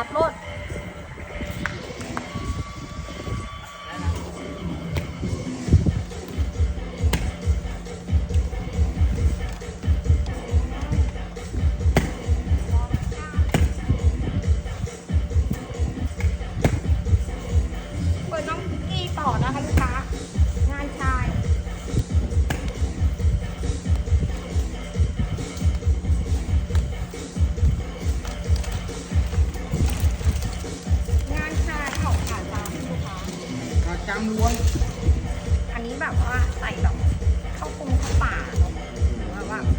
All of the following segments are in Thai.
จัดรถเปิดน้องกีต่อนะคะลูกค้า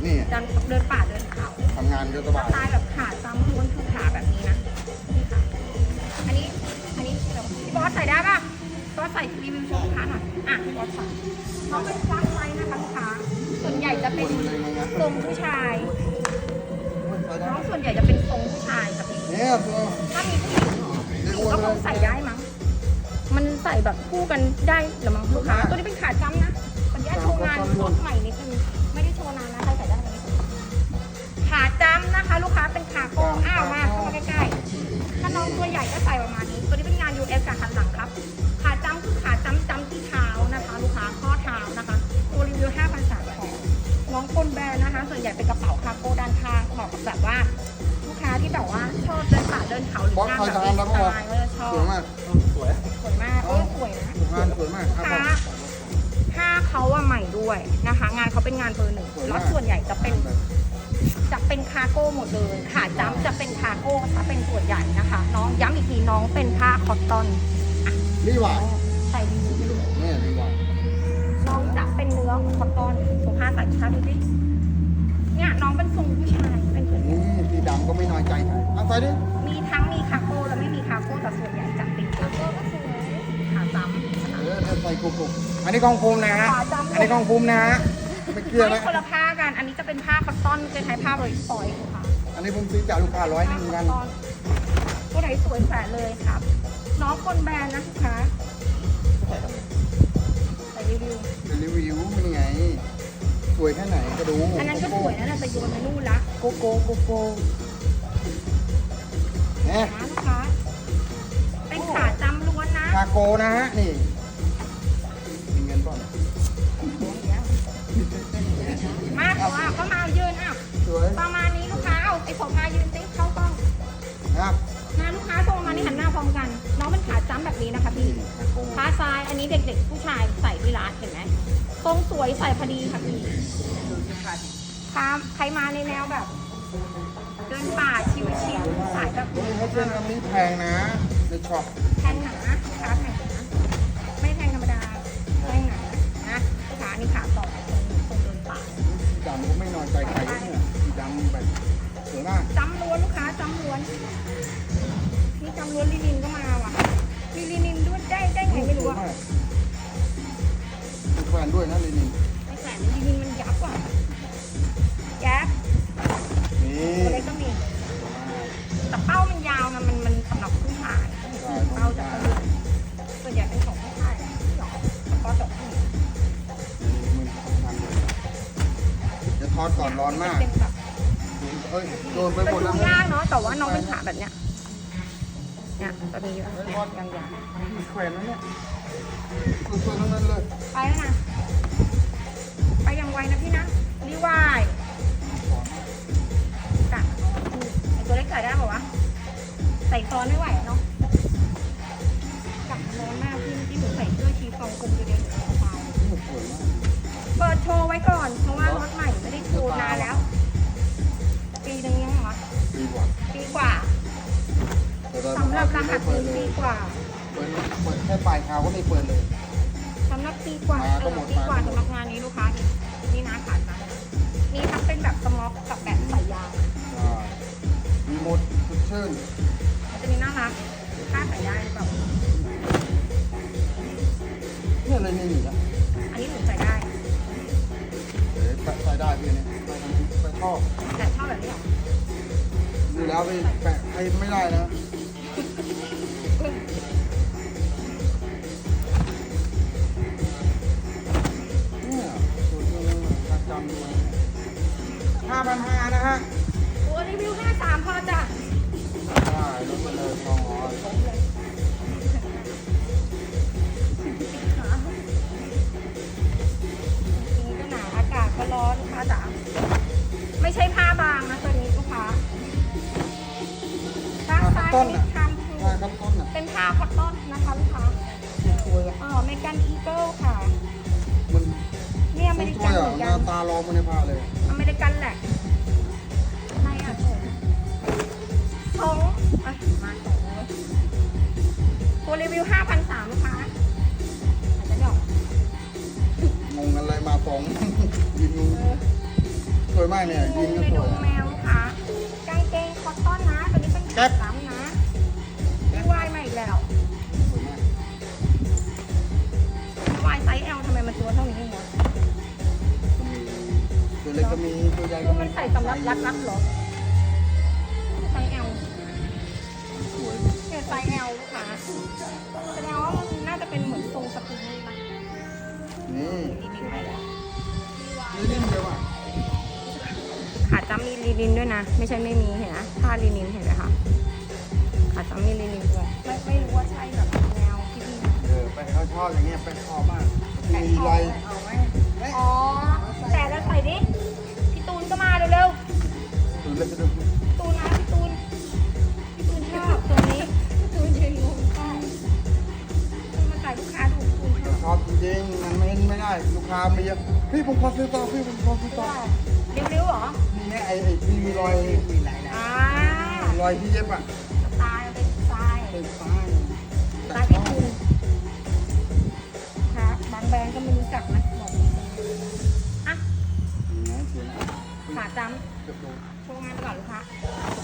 นี่เดินเดินป่าเดินเขาทำงานก็สสบายไตล์แบบขาซ้ำล้วนคือขาแบบนี้นะนี่ค่ะอันนี้อันนี้เดี๋ยวพี่บอสใส่ได้ป่ะพี่บอสใส่รีวิวโชว์ลูกค้าหน่อยอะพี่บอสใส่น้องเป็นคลาสไซส์นะคะลูกค้าส่วนใหญ่จะเป็นทรงผู้ชายน้องส่วนใหญ่จะเป็นทรงผู้ชายค่ะพี่เนี่ยตัวถ้ามีผู้หญิงก็คงใส่ได้มั้งมันใส่แบบคู่กันได้เหรือมั้งลูกค้าตัวนี้เป็นขาจ้ำนะขออนุญาตโชว์งานรถใหม่นิดนึง น้องตัวใหญ่ก็ใส่ประมาณนี้ ตัวนี้เป็นงาน US กับหันหลังครับ ขาจ้ำคือขาจ้ำจ้ำที่เท้านะคะ ลูกค้าข้อเท้านะคะ ตัวรีวิว5,000สามของน้องคนแบรนด์นะคะ ส่วนใหญ่เป็นกระเป๋าคาร์โก้ด้านข้างเหมาะกับแบบว่า ลูกค้าที่แบบว่าชอบเดินป่าเดินเขาหรืองานแบบมีสไตล์ก็จะชอสบวยมากสวยสวยมากเออสวยนะ งานสวยมากลูกค้าผ้าเขาอะใหม่ด้วยนะคะ งานเขาเป็นงานเบอร์หนึ่งแล้วส่วนใหญ่จะเป็น จะเป็นคาร์โก้หมดเลยขาจ้ำจะเป็นคาร์โก้ถ้าเป็นส่วนใหญ่นะคะ น้องย้ำอีกทีน้องเป็นผ้าคอตตอนรีหวานใส่ดีๆดูเนี่ยรีหวานน้องจะเป็นเนื้อคอตตอนทรงผ้าใส่ชาดูดิเนี่ยน้องเป็นทรงผู้ชายเป็นส่วนใหญ่นี่สีดำก็ไม่น้อยใจใครเอาใส่ดิมีทั้งมีคาร์โก้และไม่มีคาร์โก้แต่ส่วนใหญ่จะเป็นคาร์โก้ก็สวยขาจ้ำนะคะเออใส่กุกๆอันนี้กองภูมินะฮะขาจ้ำอันนี้กองภูมินะฮะไม่เกลือไม่นะคนละผ้ากัน อันนี้จะเป็นผ้าคอตตอนจะใช้ผ้าบริสอยค่ะอันนี้ผมซื้อจากลูกค้าร้อยหนึ่งเหมือนกันผ้าคอตตอนตัวไหนสวยแฝดเลยครับ น้องคนแบรนด์นะลูกค้าใส่รีวิวเป็นรีวิวเป็นยังไง สวยแค่ไหนก็ดู อันนั้นก็สวยนะแต่โยนไปนู่นละโกโก้โกโก้เนี่ยนะลูกค้าเป็นขาจำล้วนนะคาโกนะฮะนี่ นี้นะคะพี่คาโกขาซ้ายอันนี้เด็กๆ ผู้ชายใส่ที่ร้านเห็นไหมทรงสวยใส่พอดีค่ะพี่ครับใครมาในแนวแบบ เดินป่าชิวๆสายแบบนี่ให้เพื่อนกับนี้แพงนะในช็อปแทงหนาลูกค้าแทงหนาไม่แทงธรรมดาแทงหนานะลูกค้านี่ขาต่อตรงเดินป่าสีดำก็ไม่น้อยใจใครเนี่ยสีดำแบบสวยมากจำล้วนลูกค้าจำล้วนนี่จำล้วนลิลินก็มาว่ะ ลิลินินด้วยได้ได้ไงไม่รู้สวยอะมากมีแฟนด้วยนะลินินไอ้แสนลิลินมันยับว่ะยับนี่ตัวเล็กก็มีแต่เป้ามันยาวนะมันมันสำหรับผู้ชายเป้าจะกระลุกส่วนใหญ่เป็นของผู้ชายหรอแล้วก็จบที่มึงทำงานเลยเดี๋ยวทอดก่อนร้อนมากเป็นแบบเอ้ยโดนไปจะหมดดูแล้วยากเนาะแต่ว่าน้องเป็นขาแบบเนี้ย เนี่ยจะมีแบบยางยางมีแขวนแล้วเนี่ยสวยๆทั้งนั้นเลย ไปแล้วนะ ไปอยังไวนะพี่นะ รีวายจ้ะไอตัวเล็กใส่ได้ป่าวะ ใส่ซ้อนไม่ไหวเนาะจับร้อนมากพี่เมื่หนูใส่เสื้อชีฟองกลมอยู่เดียวหนูเอาเป๋าเปิดโชว์ไว้ก่อน เพราะว่ารถใหม่ไม่ได้โชว์นานแล้ว ปีนึงยังเหรอดีกว่า ปีกว่า สำหรับรหัสเปิดนี้เลปียกว่าเปิดเปิดแค่ปลายเท้าก็ไม่เปิดเลย สำหรับปีกว่ามาเอก็อหมดปีกว่ามาสำหรับงานนี้ลูกค้านี่นี่นะขาดนะมีทั้งเป็นแบบสม็อกกับแบบใส่ยางอ่ามีหมดสุดชื่นมันจะมีน่ารักค่าใส่ได้หรือเปล่าเนี่ยเลยนี่หนีนะอันนี้หนูใส่ได้ เดี๋ยวใส่ได้พี่เนี่ยใส่ทางนี้ใส่ท่อแต่ชอบแบบนี้เหรอดูแล้วไปแปะใครไม่ได้นะ เนี่ยสุดเลยราคาจำด้วยห้าพันห้านะฮะ ตัวรีวิวแค่สามพอจ้ะ กันอีเกิลค่ะ มันเนี่ยอเมริสกัวนยเหอะมือนหกัน้านตาลองมาในผ้าเลย อเมริกันแหละใช่อะสองอะมาสองเลยตัวรีวิว5,300ลูกค้าอาจจะไม่ออกงงอะไรมาสองยินงงเออ สวยมากเนี่ยยินก็ในสดวยงแมวลูกค้ากางเกงคอตตอนนะตัวนี้เป็นแก๊ขาปซ้ำนะไม่ มันตัวเท่านี้เองวะตัวเล็กก็มีตัวใหญ่คืก็มีมันใส่สำหรับรัดรัดๆเหรอไซส์ L สวยเนี่ยไซส์ L ลูกค้าแสดงว่ามันน่าจะเป็นเหมือนทรงสปริงนี่ปะนี่ลินินให้แล้วนี่นิ่เดียวอะขาจำมีลินินด้วยนะ ไม่ใช่ไม่มีเห็นไหมผ้าลินินเห็นไหมคะขาจำมีลินินด้วยไม่ไม่รู้ว่าใช่แบบแนวที่พี่เออไปเขาชอบอย่างเงี้ยไปชอบมาก มีชอบลายเอาไหมอ๋อ แต่แล้วใส่ดิ พี่ตูนก็มาเร็วตัวเล็กก็ดูๆพี่ตูนนะพี่ตูน พี่ตูนชอบตัวนี้ พี่ตูนยืนงงใช่ตูนมาใส่ลูกค้าดูพี่ตูนชอบชอบจริงๆมันไม่ไม่ได้ลูกค้าไม่เยอะพี่ผมขอซื้อต่อพี่ผมขอซื้อต่อเร็วๆเหรอ นี่ไงไอ้ไอ้ที่มีรอยมีหลายอ่ารอยที่เย็บอะสไตล์เป็นสไตล์เป็นป้าย ครับบางแบรนด์ก็ไม่รู้จักนะบอกตรงๆอะนี่นะสวยนะขาจเกือบโดนำโชว์งานไปก่อนลูกค้า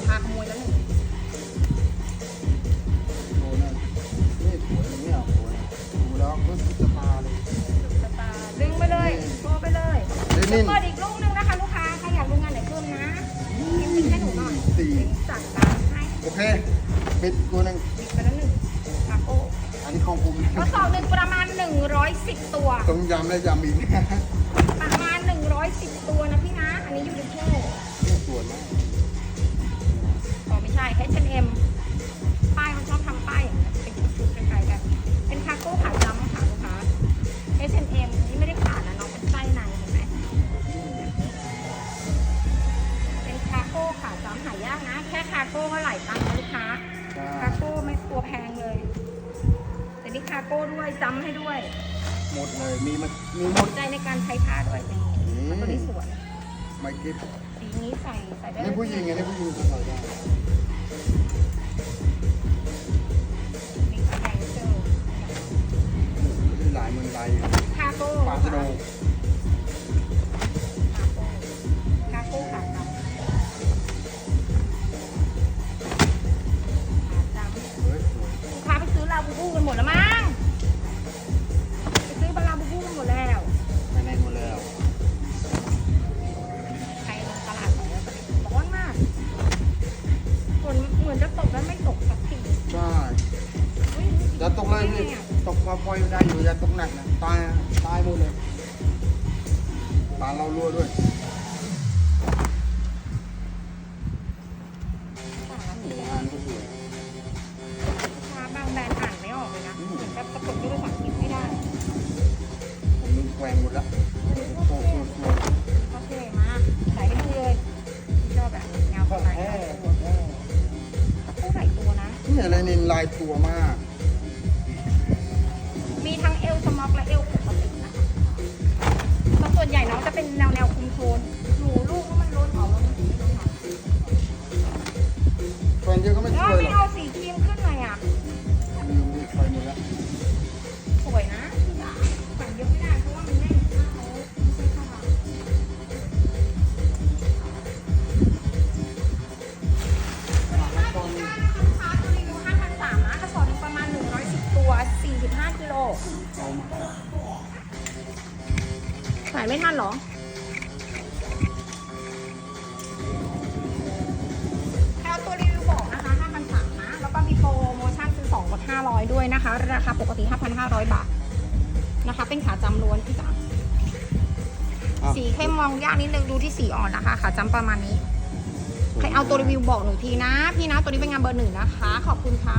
พาขโมยแล้วหนึ่งโดนนะนี่สวยอย่างเงี้ยสวยดูแล้วก็สุดตาเลยสตาร์ดึงไปเลยโชว์ไปเลยเดนินเปิดอีกลูกนึงนะคะลูกค้า ใครอยากดูงานไหนเพิ่มนะพิมพ์ลิงก์ให้หนูหน่อยสี่เดี๋ยวจัดร้านให้ โอเค ปิดตัวหนึ่งปิดไปแล้วหนึ่งคาโก้อั นนี้ของผมกระสอบหนึ่งประมาณ 110 ตัว ต้องย้ำและย้ำอีกประมาณ 110 ตัวนะพี่นะ อันนี้อยู่ในแค่สวยมากอ๋อไม่ใช่ H&M ป้ายมันชอบทำป้ายอย่างเงี้ยเป็น ดเลย มีมันมีหมด ใจในการใช้ผ้าด้วยนี่แล้วตัวนี้สวยไม่กิฟสีนี้ใส่ใส่ได้นี่ผู้หญิงไงนี่ผู้หญิงจะใส่ได้มีกระแดงเจอมีหลายเมืองลาย คาโก้ปาสโด พี่ตกพอพอยได้อยู่อย่าตกหนักนะตายตายหมดเลยตาเรารั่วด้วยงานก็สวยค้าบางแบรนด์อ่านไม่ออกเลยนะเหมือนแบบสะกดด้วยภาษาอังกฤษไม่ได้ผมมึงแกว่งหมดแล้ว 5,500 ด้วยนะคะ ราคาปกติ 5,500 บาทนะคะ เป็นขาจำล้วนพี่จ๋าสีเข้มมองยากนิดนึงดูที่สีอ่อนนะคะ ขาจำประมาณนี้ ใครเอาตัวรีวิวบอกหนูทีนะ พี่นะตัวนี้เป็นงานเบอร์หนึ่งนะคะ ขอบคุณค่ะ